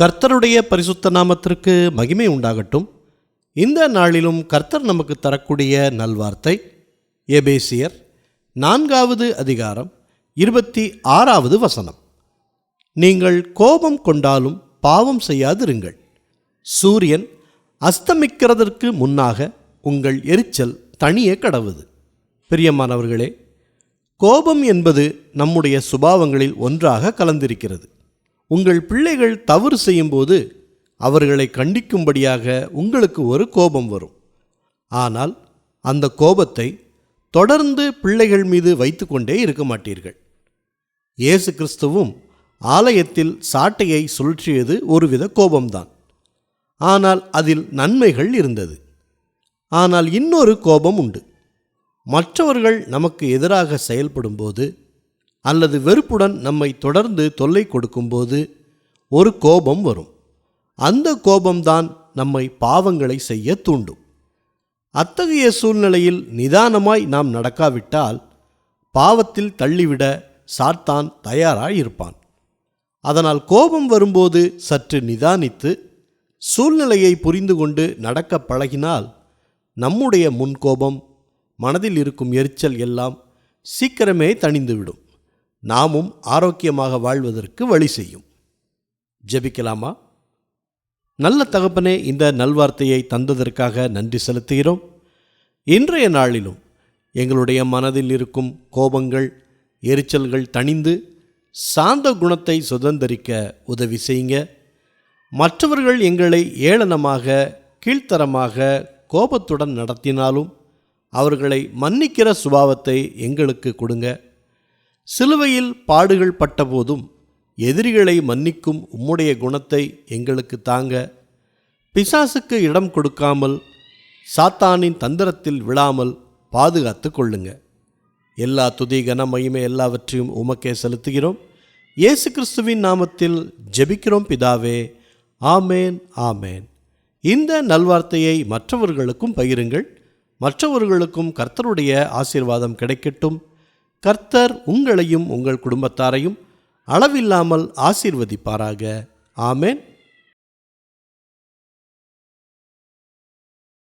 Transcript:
கர்த்தருடைய பரிசுத்த நாமத்திற்கு மகிமை உண்டாகட்டும். இந்த நாளிலும் கர்த்தர் நமக்கு தரக்கூடிய நல்வார்த்தை எபேசியர் நான்காவது அதிகாரம் இருபத்தி ஆறாவது வசனம். நீங்கள் கோபம் கொண்டாலும் பாவம் செய்யாதிருங்கள். சூரியன் அஸ்தமிக்கிறதற்கு முன்னாக உங்கள் எரிச்சல் தனியே கடவுது. பிரியமானவர்களே கோபம் என்பது நம்முடைய சுபாவங்களில் ஒன்றாக கலந்திருக்கிறது. உங்கள் பிள்ளைகள் தவறு செய்யும்போது அவர்களை கண்டிக்கும்படியாக உங்களுக்கு ஒரு கோபம் வரும். ஆனால் அந்த கோபத்தை தொடர்ந்து பிள்ளைகள் மீது வைத்துக்கொண்டே இருக்க மாட்டீர்கள். இயேசு கிறிஸ்துவும் ஆலயத்தில் சாட்டையை சுழற்றியது ஒருவித கோபம்தான். ஆனால் அதில் நன்மைகள் இருந்தது. ஆனால் இன்னொரு கோபம் உண்டு. மற்றவர்கள் நமக்கு எதிராக செயல்படும்போது அல்லது வெறுப்புடன் நம்மை தொடர்ந்து தொல்லை கொடுக்கும்போது ஒரு கோபம் வரும். அந்த கோபம்தான் நம்மை பாவங்களை செய்ய தூண்டும். அத்தகைய சூழ்நிலையில் நிதானமாய் நாம் நடக்காவிட்டால் பாவத்தில் தள்ளிவிட சாத்தான் தயாராய் இருப்பான் அதனால் கோபம் வரும்போது சற்று நிதானித்து சூழ்நிலையை புரிந்து கொண்டு நடக்க பழகினால் நம்முடைய முன்கோபம் மனதில் இருக்கும் எரிச்சல் எல்லாம் சீக்கிரமே தணிந்துவிடும். நாமும் ஆரோக்கியமாக வாழ்வதற்கு வழி செய்யும். ஜெபிக்கலாமா? நல்ல தகப்பனே இந்த நல்வார்த்தையை தந்ததற்காக நன்றி செலுத்துகிறோம். இன்றைய நாளிலும் எங்களுடைய மனதில் இருக்கும் கோபங்கள் எரிச்சல்கள் தணிந்து சாந்த குணத்தை சுதந்திரிக்க உதவி செய்யுங்க. மற்றவர்கள் எங்களை ஏளனமாக கீழ்த்தரமாக கோபத்துடன் நடத்தினாலும் அவர்களை மன்னிக்கிற சுபாவத்தை எங்களுக்கு கொடுங்க. சிலுவையில் பாடுகள் பட்டபோதும் எதிரிகளை மன்னிக்கும் உம்முடைய குணத்தை எங்களுக்கு தாங்க. பிசாசுக்கு இடம் கொடுக்காமல் சாத்தானின் தந்திரத்தில் விழாமல் பாதுகாத்து கொள்ளுங்க. எல்லா துதி கனமையுமே எல்லாவற்றையும் உமக்கே செலுத்துகிறோம். இயேசு கிறிஸ்துவின் நாமத்தில் ஜெபிக்கிறோம் பிதாவே. ஆமேன் ஆமேன். இந்த நல்வார்த்தையை மற்றவர்களுக்கும் பகிருங்கள். மற்றவர்களுக்கும் கர்த்தருடைய ஆசீர்வாதம் கிடைக்கட்டும். கர்த்தர் உங்களையும் உங்கள் குடும்பத்தாரையும் அளவில்லாமல் ஆசீர்வதிப்பாராக. ஆமேன்.